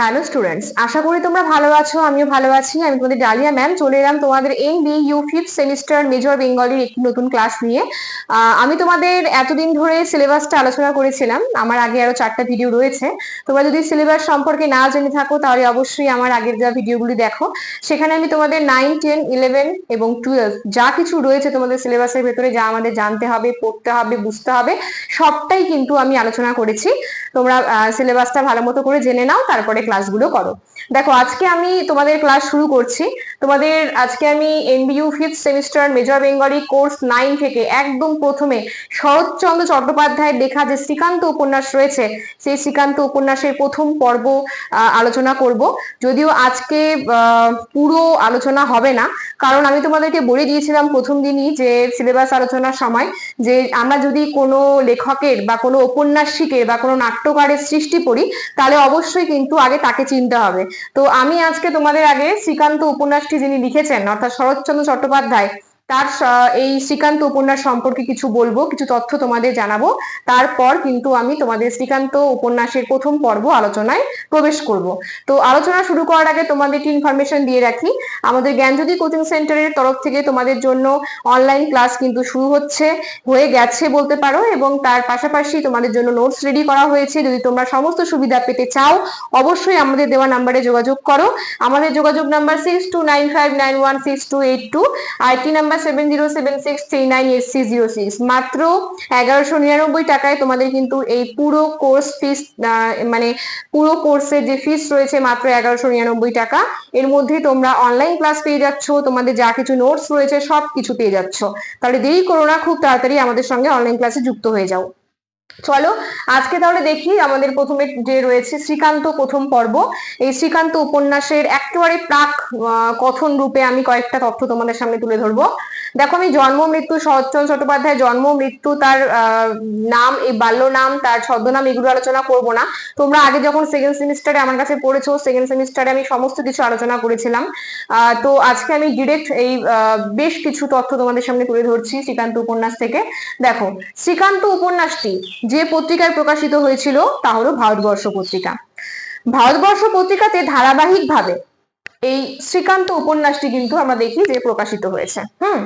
Hello students আশা করি তোমরা ভালো আছো, আমিও ভালো আছি। আমি তোমাদের ডালিয়া ম্যাম চলে এলাম তোমাদের M B U fifth semester major বেঙ্গলির একটি নতুন ক্লাস নিয়ে। আমি তোমাদের এতদিন ধরে সিলেবাসটা আলোচনা করেছিলাম। আমার আগে আরও চারটা ভিডিও রয়েছে। তোমরা যদি সিলেবাস সম্পর্কে না জেনে থাকো, তাহলে অবশ্যই আমার আগের যা ভিডিওগুলি দেখো। সেখানে আমি তোমাদের নাইন টেন ইলেভেন এবং টুয়েলভ যা কিছু রয়েছে তোমাদের সিলেবাসের ভেতরে, যা আমাদের জানতে হবে, পড়তে হবে, বুঝতে হবে, সবটাই কিন্তু আমি আলোচনা করেছি। তোমরা সিলেবাসটা ভালো মতো করে জেনে নাও, তারপরে ক্লাসগুলো করো। দেখো, আজকে আমি তোমাদের ক্লাস শুরু করছি। তোমাদের আজকে আমি MBU fifth semester major Bengali course nine থেকে একদম প্রথমে শরৎচন্দ্র চট্টোপাধ্যায়ের লেখা যে শ্রীকান্ত উপন্যাস রয়েছে, সেই শ্রীকান্ত উপন্যাসের প্রথম পর্ব আলোচনা করব। যদিও আজকে পুরো আলোচনা হবে না, কারণ আমি তোমাদেরকে বলে দিয়েছিলাম প্রথম দিনই যে সিলেবাস আলোচনার সময় যে আমরা যদি কোনো লেখকের বা কোনো উপন্যাসিকের বা কোনো নাট্যকারের সৃষ্টি করি, তাহলে অবশ্যই কিন্তু আগে তাকে চিনতে হবে। তো আমি আজকে তোমাদের আগে শ্রীকান্ত উপন্যাসটি যিনি লিখেছেন, অর্থাৎ শরৎচন্দ্র চট্টোপাধ্যায় তার এই শ্রীকান্ত উপন্যাস সম্পর্কে কিছু বলব, কিছু তথ্য তোমাদের জানাব। তারপর কিন্তু আমি তোমাদের শ্রীকান্ত উপন্যাসের প্রথম পর্ব আলোচনায় প্রবেশ করব। তো আলোচনা শুরু করার আগে তোমাদের একটি ইনফরমেশন দিয়ে রাখি, আমাদের জ্ঞানজ্যোতি কোচিং সেন্টারের তরফ থেকে তোমাদের জন্য অনলাইন ক্লাস কিন্তু শুরু হচ্ছে, হয়ে গেছে বলতে পারো, এবং তার পাশাপাশি তোমাদের জন্য নোটস রেডি করা হয়েছে। যদি তোমরা সমস্ত সুবিধা পেতে চাও, অবশ্যই আমাদের দেওয়া নাম্বারে যোগাযোগ করো। আমাদের যোগাযোগ number six two nine five nine one six two eight two IT number seven zero seven six three nine eight six zero six মাত্র এগারোশো নিরানব্বই টাকায় তোমাদের কিন্তু এই পুরো কোর্স ফিস মানে পুরো কোর্সের যে ফিস রয়েছে মাত্র এগারোশো নিরানব্বই টাকা। এর মধ্যে তোমরা অনলাইন ক্লাস পেয়ে যাচ্ছ, তোমাদের যা কিছু নোটস রয়েছে সব কিছু পেয়ে যাচ্ছ। তাহলে দেরি করো না, খুব তাড়াতাড়ি আমাদের সঙ্গে অনলাইন ক্লাসে যুক্ত হয়ে যাও। চলো, আজকে তাহলে দেখি আমাদের প্রথমে যে রয়েছে শ্রীকান্ত প্রথম পর্ব। এই শ্রীকান্ত উপন্যাসের একেবারে প্রাক কথন রূপে আমি কয়েকটা তথ্য তোমাদের সামনে তুলে ধরবো। দেখো, আমি জন্ম, মৃত্যু শরৎচন্দ্র চট্টোপাধ্যায় জন্ম, মৃত্যু, তার নাম, এই বাল্য নাম, তার ছদ্মনাম এগুলো আলোচনা করব না। তোমরা আগে যখন সেকেন্ড সেমিস্টারে আমার কাছে পড়েছো সেকেন্ড সেমিস্টারে আমি সমস্ত কিছু আলোচনা করেছিলাম। তো আজকে আমি ডিরেক্ট এই বেশ কিছু তথ্য তোমাদের সামনে তুলে ধরছি শ্রীকান্ত উপন্যাস থেকে। দেখো, শ্রীকান্ত উপন্যাসটি যে পত্রিকায় প্রকাশিত হয়েছিল তা হলো ভারতবর্ষ পত্রিকা। ভারতবর্ষ পত্রিকাতে ধারাবাহিকভাবে এই শ্রীকান্ত উপন্যাসটি কিন্তু আমরা দেখি যে প্রকাশিত হয়েছে, হুম?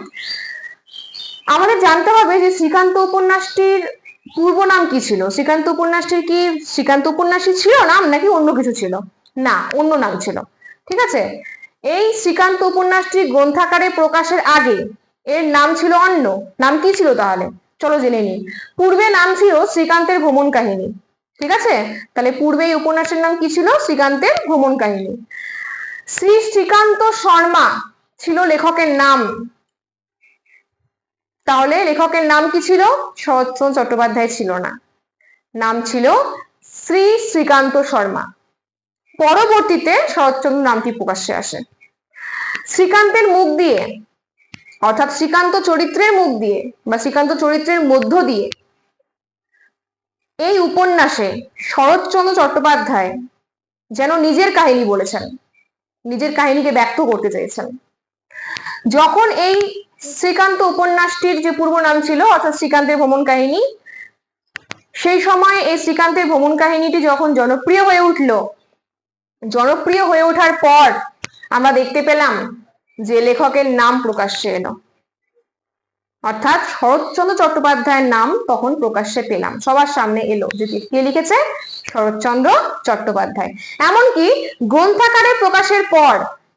আমাদের জানতে হবে যে শ্রীকান্ত উপন্যাসটির পূর্ব নাম কি ছিল? শ্রীকান্ত উপন্যাসটির কি শ্রীকান্ত উপন্যাসই ছিল নাম নাকি অন্য কিছু ছিল? না, অন্য নাম ছিল। ঠিক আছে? এই শ্রীকান্ত উপন্যাসটি গ্রন্থাকারে প্রকাশের আগে এর নাম ছিল অন্য। নাম কি ছিল তাহলে? চলো জেনে নিই। পূর্বে নাম ছিল শ্রীকান্তের ভ্রমণ কাহিনী। ঠিক আছে? তাহলে পূর্বে এই উপন্যাসের নাম কি ছিল? শ্রীকান্তের ভ্রমণ কাহিনী। শ্রী শ্রীকান্ত শর্মা ছিল লেখকের নাম। তাহলে লেখকের নাম কি ছিল? শরৎচন্দ্র চট্টোপাধ্যায় ছিল না। নাম ছিল শ্রী শ্রীকান্ত শর্মা। পরবর্তীতে শরৎচন্দ্র নামটি প্রকাশ্যে আসে। শ্রীকান্তের মুখ দিয়ে, অর্থাৎ শ্রীকান্ত চরিত্রের মুখ দিয়ে বা শ্রীকান্ত চরিত্রের মধ্য দিয়ে এই উপন্যাসে শরৎচন্দ্র চট্টোপাধ্যায় যেন নিজের কাহিনী বলেছেন। নিজের কাহিনীকে ব্যক্ত করতে চেয়েছেন। যখন এই শ্রীকান্ত উপন্যাসটির যে পূর্ব নাম ছিল, অর্থাৎ শ্রীকান্তের ভ্রমণ কাহিনী, সেই সময় এই শ্রীকান্তের ভ্রমণ কাহিনীটি যখন জনপ্রিয় হয়ে উঠল, জনপ্রিয় হয়ে ওঠার পর আমরা দেখতে পেলাম যে লেখকের নাম প্রকাশ্যে এলো। অর্থাৎ শরৎচন্দ্র চট্টোপাধ্যায়ের নাম তখন প্রকাশ্যে পেলাম। সবার সামনে এলো যে কে লিখেছে? শরৎচন্দ্র চট্টোপাধ্যায়। এমনকি গ্রন্থাকারে প্রকাশের পর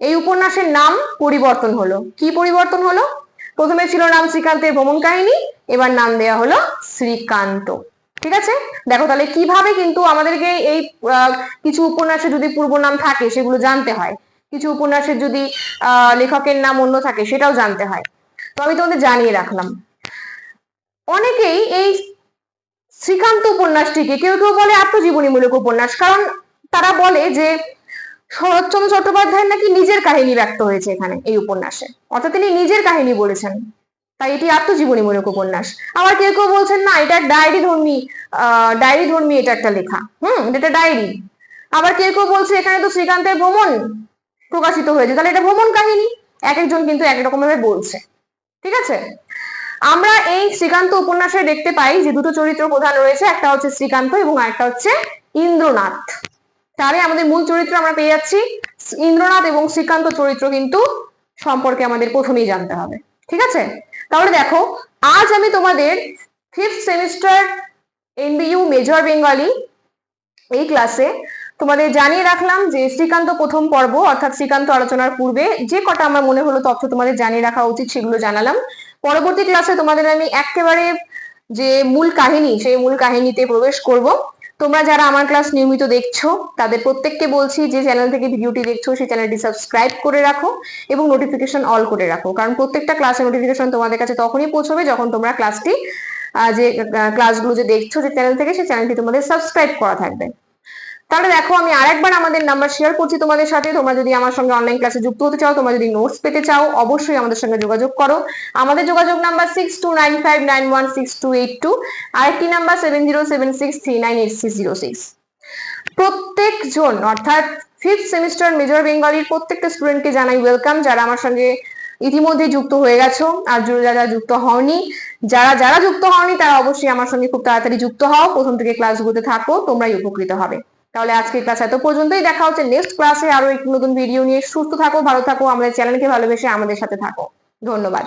এই উপন্যাসের নাম পরিবর্তন হলো। কি পরিবর্তন হলো? প্রথমে ছিল নাম শ্রীকান্তের ভ্রমণ কাহিনী, এবার নাম দেয়া হলো শ্রীকান্ত। ঠিক আছে? দেখো তাহলে কীভাবে কিন্তু আমাদেরকে এই কিছু উপন্যাসে যদি পূর্ব নাম থাকে সেগুলো জানতে হয়। কিছু উপন্যাসের যদি লেখকের নাম অন্য থাকে সেটাও জানতে হয়। তো আমি তোমাদের জানিয়ে রাখলাম। অনেকেই এই শ্রীকান্ত উপন্যাসটিকে কেউ কেউ বলে আত্মজীবনীমূলক উপন্যাস, কারণ তারা বলে যে শরৎচন্দ্র চট্টোপাধ্যায়ের নাকি নিজের কাহিনী ব্যক্ত হয়েছে এখানে, এই উপন্যাসে। অর্থাৎ তিনি নিজের কাহিনী বলেছেন, তাই এটি আত্মজীবনীমূলক উপন্যাস। আবার কেউ কেউ বলছেন, না, এটা ডায়েরি ধর্মী ডায়েরি ধর্মী এটা একটা লেখা। হুম, এটা ডায়েরি। আবার কেউ কেউ বলছে, এখানে তো শ্রীকান্তের ভ্রমণ প্রকাশিত হয়েছে। তাহলে এটা ভ্রমণ কাহিনী। এক একজন কিন্তু এক রকম ভাবে বলছে। ঠিক আছে? আমরা এই শ্রীকান্ত উপন্যাসে দেখতে পাই যে দুটো চরিত্র প্রধান রয়েছে, একটা হচ্ছে শ্রীকান্ত এবং আরেকটা হচ্ছে ইন্দ্রনাথ। তাহলে আমাদের মূল চরিত্র আমরা পেয়ে যাচ্ছি। ইন্দ্রনাথ এবং শ্রীকান্ত চরিত্র কিন্তু সম্পর্কে আমাদের প্রথমেই জানতে হবে। ঠিক আছে? তাহলে দেখো, আজ আমি তোমাদের fifth semester NBU major Bengali এই ক্লাসে তোমাদের জানিয়ে রাখলাম যে শ্রীকান্ত প্রথম পর্ব, অর্থাৎ শ্রীকান্ত আলোচনার পূর্বে যে কটা আমার মনে হলো তথ্য তোমাদের জানিয়ে রাখা উচিত সেগুলো জানালাম। পরবর্তী ক্লাসে তোমাদের আমি একেবারে যে মূল কাহিনী, সেই মূল কাহিনীতে প্রবেশ করব। তোমরা যারা আমার ক্লাস নিয়মিত দেখছ, তাদের প্রত্যেককে বলছি যে চ্যানেল থেকে ভিডিওটি দেখছ, সেই চ্যানেলটি সাবস্ক্রাইব করে রাখো এবং নোটিফিকেশন অল করে রাখো। কারণ প্রত্যেকটা ক্লাসের নোটিফিকেশন তোমাদের কাছে তখনই পৌঁছবে যখন তোমরা ক্লাসটি যে ক্লাসগুলো যে দেখছ যে চ্যানেল থেকে, সেই চ্যানেলটি তোমাদের সাবস্ক্রাইব করা থাকবে। তাহলে দেখো, আমি আরেকবার আমাদের নাম্বার শেয়ার করছি তোমাদের সাথে। তোমরা যদি আমার সঙ্গে অনলাইন ক্লাসে যুক্ত হতে চাও, তোমরা যদি নোটস পেতে চাও, অবশ্যই আমাদের সঙ্গে যোগাযোগ করো। আমাদের যোগাযোগ number six two nine five nine one six two eight two আরেকটি number seven zero seven six three nine eight six zero six প্রত্যেকজন, অর্থাৎ ফিফথ সেমিস্টার মেজর বেঙ্গলির প্রত্যেকটা স্টুডেন্টকে জানাই ওয়েলকাম যারা আমার সঙ্গে ইতিমধ্যে যুক্ত হয়ে গেছো, আর যারা যারা যুক্ত হওনি, যারা যারা যুক্ত হওনি, তারা অবশ্যই আমার সঙ্গে খুব তাড়াতাড়ি যুক্ত হও। প্রথম থেকে ক্লাসগুলোতে থাকো, তোমরাই উপকৃত হবে। তাহলে আজকের ক্লাস এত পর্যন্তই। দেখা হচ্ছে নেক্সট ক্লাসে আরও একটি নতুন ভিডিও নিয়ে। সুস্থ থাকো, ভালো থাকো। আমাদের চ্যানেলকে ভালোবেসে আমাদের সাথে থাকো। ধন্যবাদ।